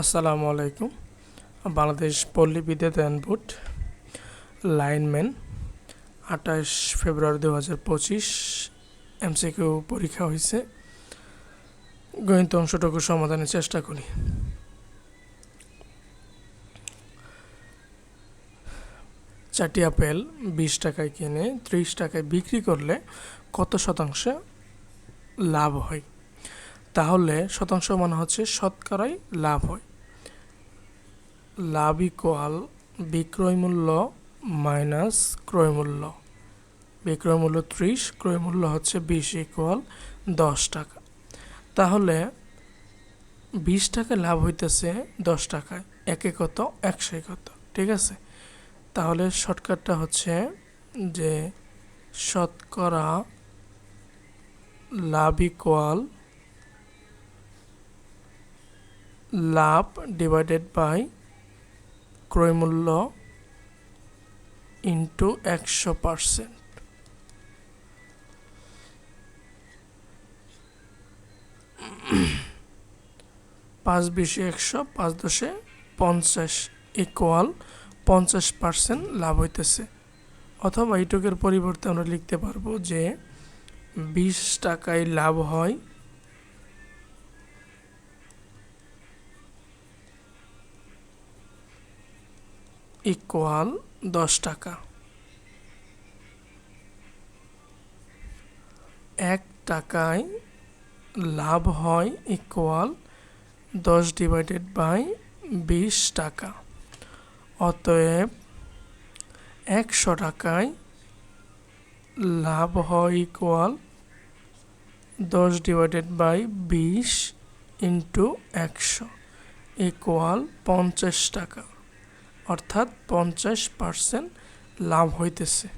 আসসালামু আলাইকুম। বাংলাদেশ পল্লী বিদ্যায়তন বোর্ড লাইনম্যান, আঠাশ ফেব্রুয়ারি দু হাজার পঁচিশ, এমসিকিউ পরীক্ষা হয়েছে। গণিত অংশটুকু সমাধানের চেষ্টা করি। চারটি আপেল বিশ টাকায় কিনে ত্রিশ টাকায় বিক্রি করলে কত শতাংশ লাভ হয়? তাহলে শতাংশ মানে হচ্ছে শতকরাই লাভ হয়। লাভ ইকুয়াল বিক্রয় মূল্য মাইনাস ক্রয় মূল্য বিক্রয় মূল্য ত্রিশ ক্রয় মূল্য হচ্ছে বিশ ইকুয়াল দশ টাকা। তাহলে বিশ টাকা লাভ হইতেছে দশ টাকায়, একে কত একশো কত ঠিক আছে? তাহলে শর্টকাটটা হচ্ছে যে শতকরা লাভ ইকুয়াল লাভ ডিভাইডেড বাই ক্রয় মূল্য ইন্টু একশো পারসেন্ট। পাঁচ বিশে একশো, পাঁচ দশে পঞ্চাশ ইকুয়াল পঞ্চাশ পার্সেন্ট লাভ হইতেছে। অথবা এইটুকের পরিবর্তে আমরা লিখতে পারব যে বিশ টাকায় লাভ হয় ইকুয়াল দশ টাকা। এক টাকায় লাভ হয় ইকুয়াল দশ ডিভাইডেড বাই বিশ টাকা। অতএব একশো টাকায় লাভ হয় ইকুয়াল দশ ডিভাইডেড বাই বিশ ইন্টু একশো। ইকুয়াল পঞ্চাশ টাকা। অর্থাৎ পঞ্চাশ পার্সেন্ট লাভ হইতেছে।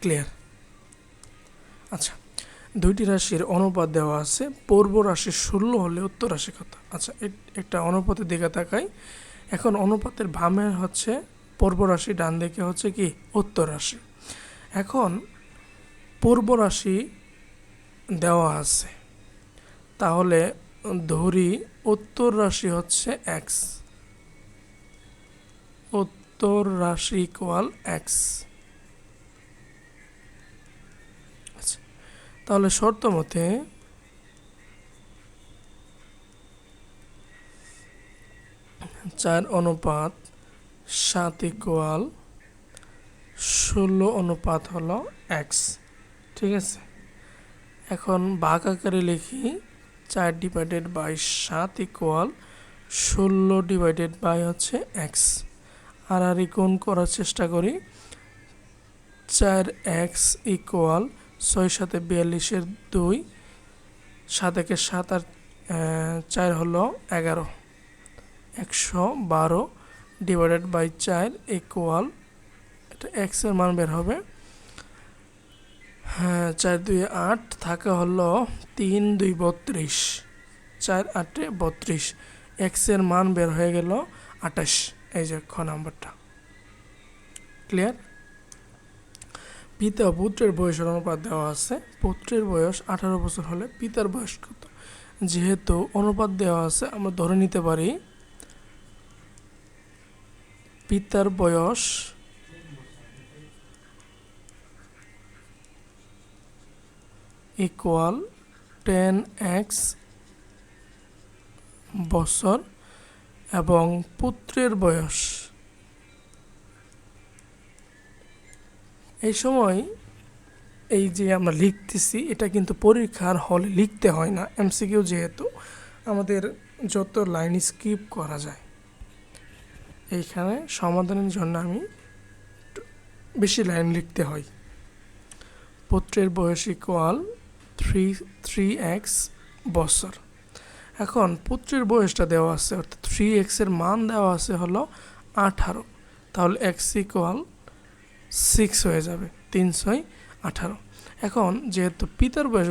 ক্লিয়ার আচ্ছা দুইটি রাশির অনুপাত দেওয়া আছে। পূর্ব রাশি ষোলো হলে উত্তর রাশি কত? আচ্ছা একটা অনুপাতের দিকে তাকাই। এখন অনুপাতের বামে হচ্ছে পূর্ব রাশি, ডান দিকে হচ্ছে কি? উত্তর রাশি। এখন পূর্ব রাশি দেওয়া আছে। তাহলে ধরি উত্তর রাশি হচ্ছে এক্স উত্তর রাশি ইকুয়াল এক্স আচ্ছা তাহলে শর্ত মতে চার অনুপাত সাত ইকুয়াল ষোলো অনুপাত হলো এক্স ঠিক আছে? এখন বাঘ আকারে লিখি, চার ডিভাইডেড বাই সাত ইকুয়াল ষোলো ডিভাইডেড বাই হচ্ছে এক্স আর গুণ করার চেষ্টা করি। চার এক্স ইকুয়াল ছয় সাথে বিয়াল্লিশের দুই, সাত একে সাত আর চার হলো এগারো। একশো বারো ডিভাইডেড বাই চার ইকুয়াল, এটা এক্সের মান বের হবে। হ্যাঁ চার দুই আট থাকে হলো তিন দুই বত্রিশ। চার আটে বত্রিশ এক্সের মান বের হয়ে গেল আঠাশ। এই যে খ নাম্বারটা। ক্লিয়ার পিতা পুত্রের বয়সের অনুপাত দেওয়া আছে। পুত্রের বয়স আঠারো বছর হলে পিতার বয়স কত? যেহেতু অনুপাত দেওয়া আছে, আমরা ধরে নিতে পারি পিতার বয়স ইকুয়াল টেন এক্স বছর এবং পুত্রের বয়স। এই সময় এই যে আমরা লিখতেছি, এটা কিন্তু পরীক্ষার হলে লিখতে হয় না, এমসিকিউ যেহেতু, আমাদের যত লাইন স্কিপ করা যায়। এইখানে সমাধানের জন্য আমি বেশি লাইন লিখতে হয়। পুত্রের বয়স ইকুয়াল থ্রি থ্রি এক্স বছর। এখন পুত্রের বয়সটা দেওয়া আছে, অর্থাৎ থ্রি এক্সের মান দেওয়া আছে হলো আঠারো। তাহলে এক্স ইকুয়াল সিক্স হয়ে যাবে, তিন আঠারো। এখন যেহেতু পিতার বয়স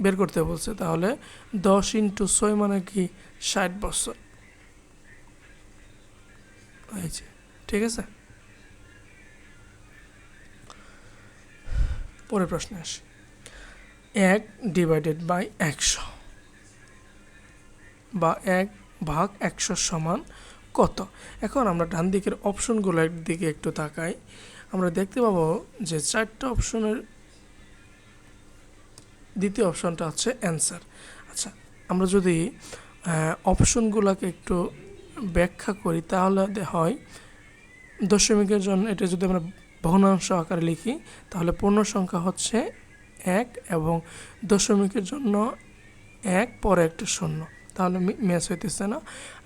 বের করতে বলছে, তাহলে দশ ইন্টু ছয় মানে কি? ষাট বছর। হয়েছে ঠিক আছে? পরের প্রশ্নে আসি। এক ডিভাইডেড বাই একশো। বা এক ভাগ একশো সমান কত? এখন আমরা ডান দিকের অপশনগুলোর দিকে একটু তাকাই। আমরা দেখতে পাবো যে চারটা অপশনের দ্বিতীয় অপশনটা হচ্ছে অ্যান্সার। আচ্ছা আমরা যদি অপশনগুলোকে একটু ব্যাখ্যা করি তাহলে হয় দশমিকের জন্য এটা যদি আমরা ভগ্নাংশ আকারে লিখি, তাহলে পূর্ণ সংখ্যা হচ্ছে এক এবং দশমিকের জন্য এক পরে একটা শূন্য। তাহলে ম্যাচ হইতেছে না।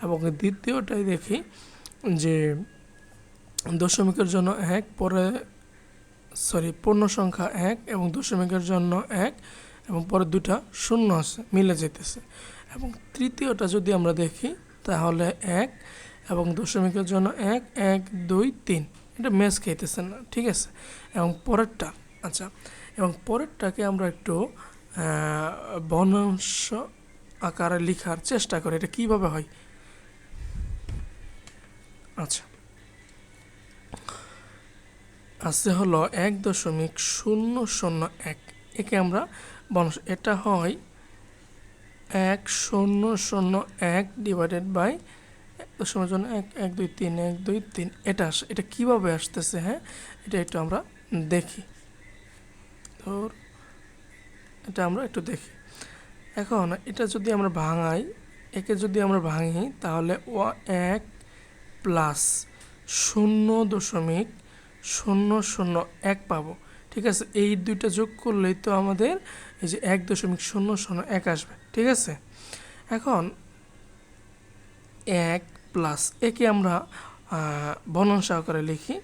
এবং দ্বিতীয়টাই দেখি যে দশমিকের জন্য এক, পরে সরি পূর্ণ সংখ্যা এক এবং দশমিকের জন্য এক এবং পরে দুটা শূন্য আছে, মিলে যেতেছে এবং তৃতীয়টা যদি আমরা দেখি, তাহলে এক এবং দশমিকের জন্য এক এক, দুই, তিন। এটা ম্যাচ খাইতেছে না, ঠিক আছে? এবং পরেরটা আচ্ছা এবং পরেরটাকে আমরা একটু বর্ণাংশ আকারে লেখার চেষ্টা করে, এটা কীভাবে হয়? আচ্ছা। আছে হলো এক দশমিক শূন্য শূন্য এক। একে আমরা বনস, এটা হয় এক শূন্য শূন্য এক ডিভাইডেড বাই এক দশমের জন্য এক এক দুই তিন, এক দুই তিন। এটা আসে, এটা কীভাবে আসতেছে হ্যাঁ? এটা একটু আমরা দেখি। ধর, এটা আমরা একটু দেখি। এখন এটা যদি আমরা ভাঙাই, একে যদি আমরা ভাঙি, তাহলে ও এক প্লাস শূন্য দশমিক শূন্য শূন্য এক পাবো। ঠিক আছে? এই দুইটা যোগ করলেই তো আমাদের এই যে এক দশমিক শূন্য শূন্য এক আসবে। ঠিক আছে? এখন এক প্লাস একে আমরা বর্ণন সহকারে লিখি,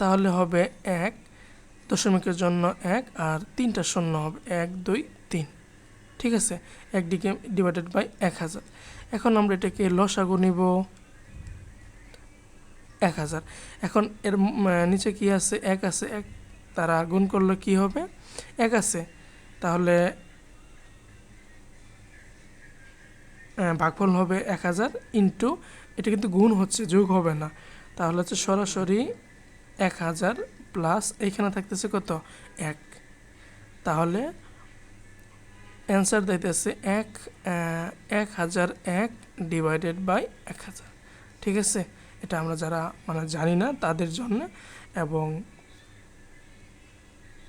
তাহলে হবে এক দশমিকের জন্য এক, আর তিনটা শূন্য হবে এক, দুই ঠিক আছে? এক দিকে ডিভাইডেড বাই এক হাজার। এখন আমরা এটাকে লসাগু নিব এক হাজার। এখন এর নিচে কি আছে? এক আছে। এক তারা গুণ করলে কি হবে? এক আছে। তাহলে ভাগফল হবে এক হাজার ইন্টু, এটা কিন্তু গুণ হচ্ছে, যোগ হবে না। তাহলে হচ্ছে সরাসরি এক হাজার প্লাস এইখানে থাকতেছে কত? এক। তাহলে অ্যান্সার দিতেছে এক এক হাজার এক ডিভাইডেড বাই এক হাজার। ঠিক আছে? এটা আমরা যারা মানে জানি না, তাদের জন্য এবং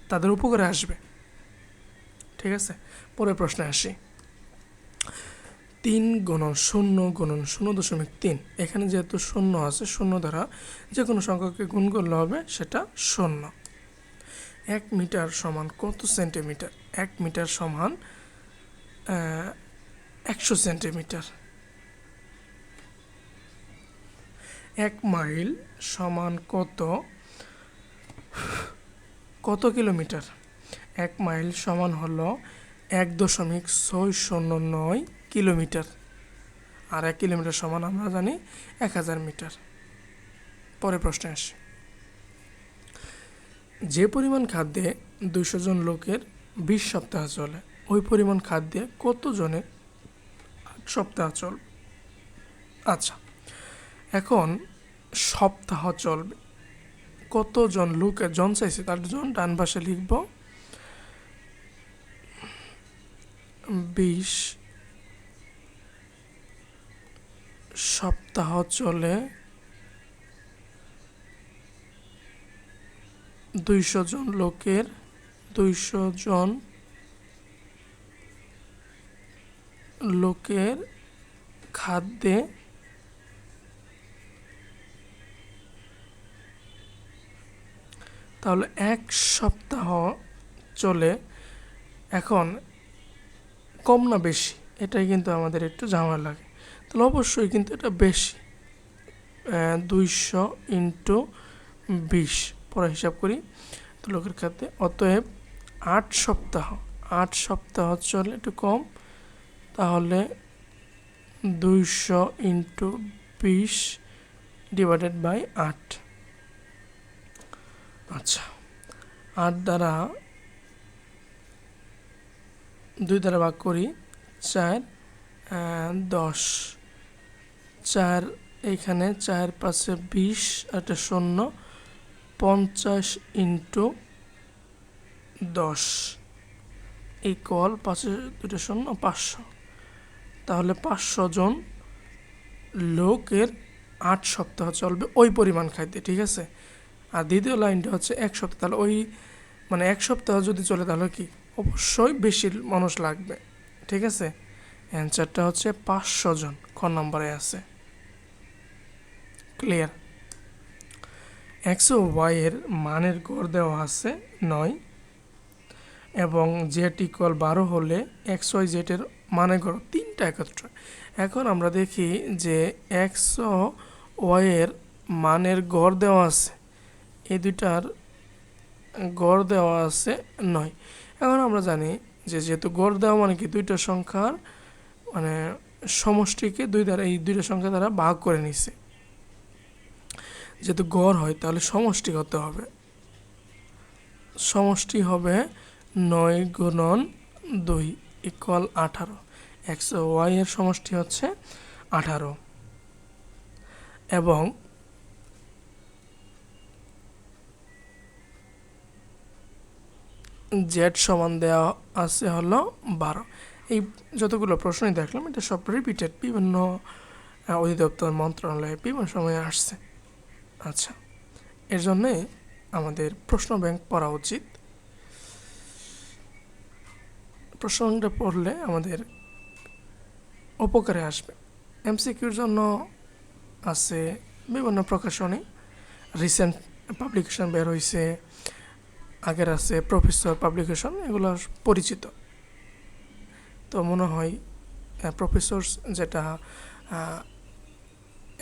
তাদের উপকারে আসবে। ঠিক আছে? পরের প্রশ্নে আসি। তিন গুণন শূন্য গণন শূন্য দশমিক তিন। এখানে যেহেতু শূন্য আছে, শূন্য দ্বারা যে কোনো সংখ্যাকে গুণ করলে হবে সেটা শূন্য। এক মিটার সমান কত সেন্টিমিটার? এক মিটার সমান একশো সেন্টিমিটার। এক মাইল সমান কত? কত কিলোমিটার? এক মাইল সমান হলো এক দশমিক ছয় শূন্য নয় কিলোমিটার। আর এক কিলোমিটার সমান আমরা জানি এক হাজার মিটার। পরে প্রশ্নে আসি। যে পরিমাণ খাদ্যে দুইশো জন লোকের বিশ সপ্তাহ চলে ওই পরিমাণ খাদ্যে কত জনের আট সপ্তাহ চলবে আচ্ছা এখন সপ্তাহ চলবে। কতজন লোকের জন চাইছে, তার জন ডান পাশে লিখব। বিশ সপ্তাহ চলে দুইশো জন লোকের, দুইশো জন লোকের খাদ্যে তাহলে এক সপ্তাহ চলে। এখন কম না বেশি? এটাই কিন্তু আমাদের একটু ঝামেলা লাগে। তাহলে অবশ্যই কিন্তু এটা বেশি। দুইশো ইন্টু বিশ। পরে হিসাব করি। তো লোকের খাতে অতএব আট সপ্তাহ। আট সপ্তাহ চলে একটু কম। তাহলে দুইশো ইন্টু বিশ ডিভাইডেড বাই আট। আচ্ছা আট দ্বারা দুই দ্বারা ভাগ করি, চার দশ। চার এখানে, চার পাঁচে বিশ একটা শূন্য, পঞ্চাশ ইন্টু দশ। ইকুয়াল পাঁচে দুটো শূন্য, পাঁচশো। তাহলে পাঁচশো জন লোকের আট সপ্তাহ চলবে ওই পরিমাণ খাইতে, ঠিক আছে? আর দ্বিতীয় লাইনটা হচ্ছে এক সপ্তাহ, তাহলে ওই মানে এক সপ্তাহ যদি চলে তাহলে কি? অবশ্যই বেশি মানুষ লাগবে, ঠিক আছে? অ্যান্সারটা হচ্ছে পাঁচশো জন, ক নম্বরে আছে। ক্লিয়ার? একশো ওয়াইয়ের মানের গড় দেওয়া আছে নয়, এবং জেড ইকুয়াল বারো হলে এক্স ওয়াই জেডের মানের গড় তিনটা একত্র। এখন আমরা দেখি যে একশো ওয়াইয়ের মানের গড় দেওয়া আছে। এই দুইটার গড় দেওয়া আছে নয়। এখন আমরা জানি যে যেহেতু গড় দেওয়া মানে কি দুইটা সংখ্যার মানে সমষ্টিকে দুই দ্বারা, এই দুইটা সংখ্যা দ্বারা ভাগ করে নিছে। যেহেতু গড় হয় তাহলে সমষ্টি হতে হবে? সমষ্টি হবে নয় গুণন দুই। ইকুয়াল আঠারো। এক্স ওয়াই এর সমষ্টি হচ্ছে আঠারো। এবং জেড সমান দেওয়া আছে হলো বারো। এই যতগুলো প্রশ্নই দেখলাম, এটা সব রিপিটেড বিভিন্ন অধিদপ্তর, মন্ত্রণালয়ে বিভিন্ন সময়ে আসছে। আচ্ছা এর জন্যে আমাদের প্রশ্ন ব্যাংক পড়া উচিত। ব্যাংকটা পড়লে আমাদের উপকারে আসবে। এমসিকিউর জন্য আছে বিভিন্ন প্রকাশনী। রিসেন্ট পাবলিকেশন বের হয়েছে আগের আছে প্রফেসর পাবলিকেশন এগুলো পরিচিত। তো মনে হয় প্রফেসর যেটা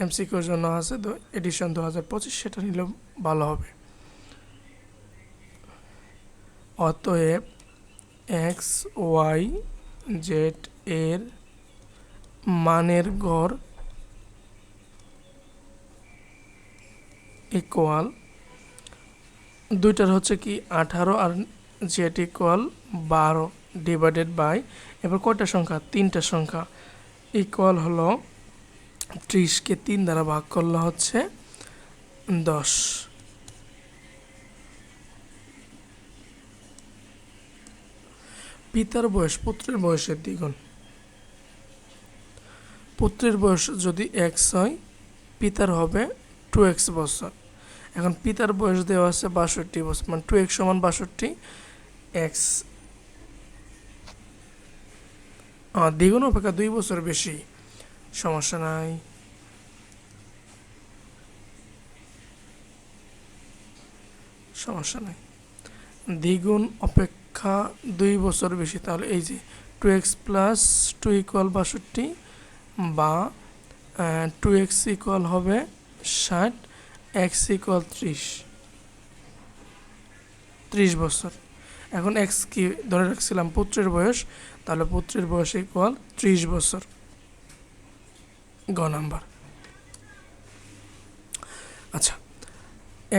এমসিকিউর জন্য আছে, তো এডিশন দু হাজার পঁচিশ, সেটা নিলে ভালো হবে। অতএব এক্স ওয়াই জেড এর মানের গড় ইকুয়াল দুইটার হচ্ছে কি আঠারো আর জেড ইকুয়াল বারো ডিভাইডেড বাই এবার কয়টা সংখ্যা? তিনটা সংখ্যা। ইকুয়াল হলো ত্রিশকে তিন দ্বারা ভাগ করলে হচ্ছে দশ। পিতার বয়স, পুত্রের বয়সের দ্বিগুণ। পুত্রের বয়স যদি এক্স হয়, পিতার হবে টু এক্স বছর। এখন পিতার বয়স দেওয়া আছে বাষট্টি বছর মানে টু এক্স সমান বাষট্টি এক্স দ্বিগুণ অপেক্ষা দুই বছর বেশি। সমস্যা নাই। সমস্যা নাই। দ্বিগুণ অপেক্ষা দুই বছর বেশি, তাহলে এই যে two x plus two equal বাষট্টি বা টু এক্স ইকুয়াল হবে ষাট এক্স ইকুয়াল ত্রিশ। ত্রিশ বছর। এখন এক্স কি, ধরে রাখছিলাম পুত্রের বয়স, তাহলে পুত্রের বয়স ইকুয়াল ত্রিশ বছর। গ নাম্বার। আচ্ছা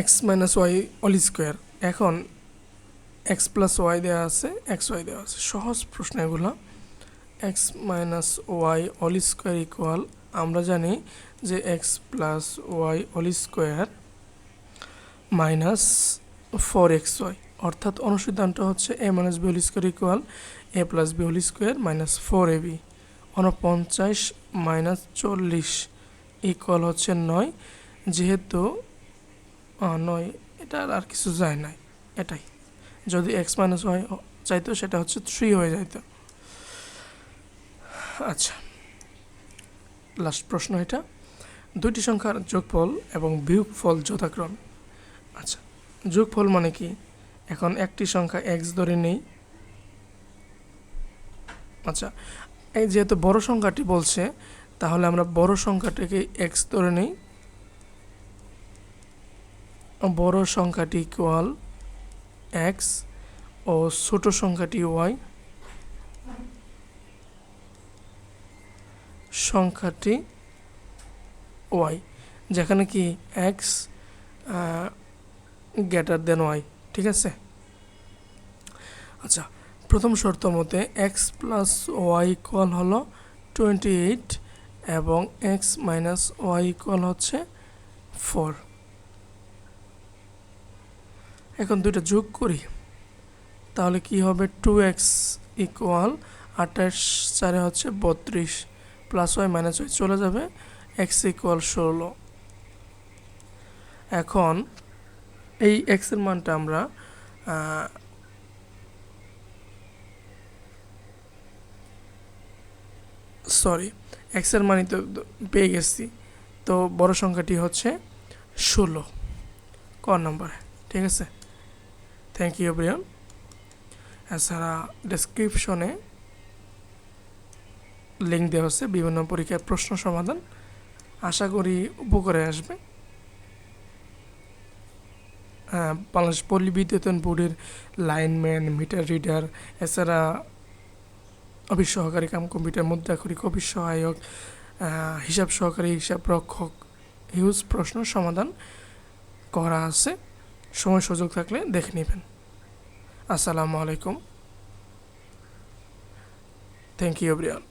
x minus y all square এখন এক্স প্লাস ওয়াই দেওয়া আছে এক্স ওয়াই দেওয়া আছে। সহজ প্রশ্ন এগুলো। X minus y all square equal আমরা জানি যে x plus y all square minus four x y অর্থাৎ অনুসিদ্ধান্ত হচ্ছে a minus b whole square equal a plus b whole square minus four a b উনপঞ্চাশ মাইনাস চল্লিশ ইকুয়াল হচ্ছে নয়, যেহেতু নয়, এটা আর কিছু যায় নাই, এটাই। যদি এক্স মাইনাস ওয়াই চাইতো, সেটা হচ্ছে থ্রি হয়ে যেত আচ্ছা লাস্ট প্রশ্ন এটা। দুইটি সংখ্যার যোগফল এবং বিয়োগফল যথাক্রমে। আচ্ছা যোগফল মানে কি? এখন একটি সংখ্যা এক্স ধরে নেই। আচ্ছা এই যেহেতু বড় সংখ্যাটি বলছে, তাহলে আমরা বড় সংখ্যাটাকে এক্স ধরে নেই। বড় সংখ্যাটি ইকুয়াল এক্স ও ছোট সংখ্যাটি ওয়াই সংখ্যাটি ওয়াই যেখানে কি এক্স গ্রেটার দেন ওয়াই ঠিক আছে? আচ্ছা প্রথম শর্ত মতে এক্স প্লাস ওয়াই ইকুয়াল হলো টোয়েন্টি এইট এবং এক্স মাইনাস ওয়াই ইকুয়াল হচ্ছে ফোর এখন দুইটা যোগ করি, তাহলে কি হবে টু এক্স ইকুয়াল আঠাশ চারে হচ্ছে বত্রিশ প্লাস ওয়াই মাইনাস ওয়াই চলে যাবে এক্স ইকুয়াল ষোলো। এখন এই এক্সের মানটা আমরা সরি এক্সের মানই তো পেয়ে গেছি, তো বড় সংখ্যাটি হচ্ছে ষোলো, ক নম্বরে, ঠিক আছে? থ্যাংক ইউ ব্রিয়ান এছাড়া ডেসক্রিপশনে লিঙ্ক দেওয়া হচ্ছে বিভিন্ন পরীক্ষার প্রশ্ন সমাধান। আশা করি উপকারে আসবে। হ্যাঁ, বাংলাদেশ পল্লী বিদ্যুতায়ন বোর্ডের লাইনম্যান মিটার রিডার এছাড়া অফিস সহকারী কাম কম্পিউটার মুদ্রাক্ষরিক অফিস সহায়ক হিসাব সহকারী হিসাব রক্ষক হিউজ প্রশ্ন সমাধান করা আছে। সময় সুযোগ থাকলে দেখে নেবেন। আসসালামু আলাইকুম। Thank you Brian